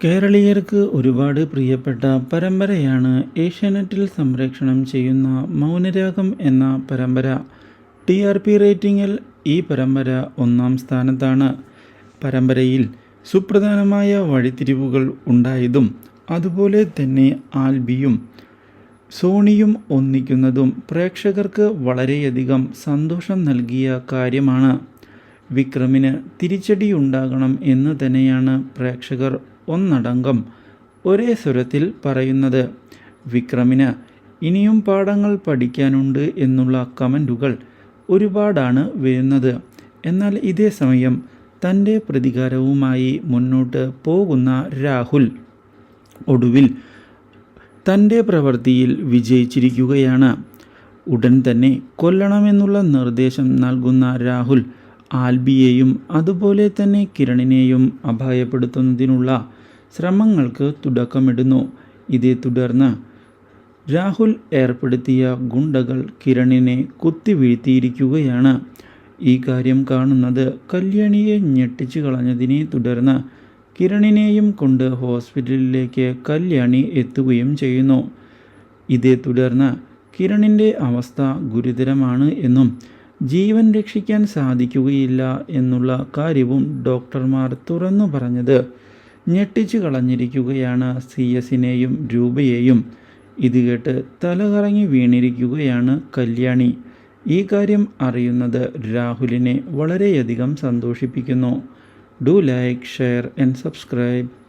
കേരളീയർക്ക് ഒരുപാട് പ്രിയപ്പെട്ട പരമ്പരയാണ് ഏഷ്യാനെറ്റിൽ സംപ്രേക്ഷണം ചെയ്യുന്ന മൗനരാഗം എന്ന പരമ്പര. ടി ആർ പി റേറ്റിംഗിൽ ഈ പരമ്പര ഒന്നാം സ്ഥാനത്താണ്. പരമ്പരയിൽ സുപ്രധാനമായ വഴിത്തിരിവുകൾ ഉണ്ടായതും അതുപോലെ തന്നെ ആൽബിയും സോണിയും ഒന്നിക്കുന്നതും പ്രേക്ഷകർക്ക് വളരെയധികം സന്തോഷം നൽകിയ കാര്യമാണ്. വിക്രമിന് തിരിച്ചടിയുണ്ടാകണം എന്ന് തന്നെയാണ് പ്രേക്ഷകർ ഒന്നടങ്കം ഒരേ സ്വരത്തിൽ പറയുന്നത്. വിക്രമിന് ഇനിയും പാഠങ്ങൾ പഠിക്കാനുണ്ട് എന്നുള്ള കമന്റുകൾ ഒരുപാടാണ് വരുന്നത്. എന്നാൽ ഇതേ സമയം തന്റെ പ്രതികാരവുമായി മുന്നോട്ട് പോകുന്ന രാഹുൽ ഒടുവിൽ തന്റെ പ്രവൃത്തിയിൽ വിജയിച്ചിരിക്കുകയാണ്. ഉടൻ തന്നെ കൊല്ലണമെന്നുള്ള നിർദ്ദേശം നൽകുന്ന രാഹുൽ ആൽബിയെയും അതുപോലെ തന്നെ കിരണിനെയും അപായപ്പെടുത്തുന്നതിനുള്ള ശ്രമങ്ങൾക്ക് തുടക്കമിടുന്നു. ഇതേ തുടർന്ന് രാഹുൽ ഏർപ്പെടുത്തിയ ഗുണ്ടകൾ കിരണിനെ കുത്തിവീഴ്ത്തിയിരിക്കുകയാണ് ഈ കാര്യം കാണുന്നത് കല്യാണിയെ ഞെട്ടിച്ചു കളഞ്ഞതിനെ തുടർന്ന് കിരണിനെയും കൊണ്ട് ഹോസ്പിറ്റലിലേക്ക് കല്യാണി എത്തുകയും ചെയ്യുന്നു. ഇതേ തുടർന്ന് കിരണിന്റെ അവസ്ഥ ഗുരുതരമാണ് എന്നും ജീവൻ രക്ഷിക്കാൻ സാധിക്കുകയില്ല എന്നുള്ള കാര്യവും ഡോക്ടർമാർ തുറന്നു പറഞ്ഞത്. ഞെട്ടിച്ചു കളഞ്ഞിരിക്കുകയാണ് സി എസിനെയും രൂപയെയും. ഇത് കേട്ട് തലകറങ്ങി വീണിരിക്കുകയാണ് കല്യാണി. ഈ കാര്യം അറിയുന്നത് രാഹുലിനെ വളരെയധികം സന്തോഷിപ്പിക്കുന്നു. Do like share and subscribe.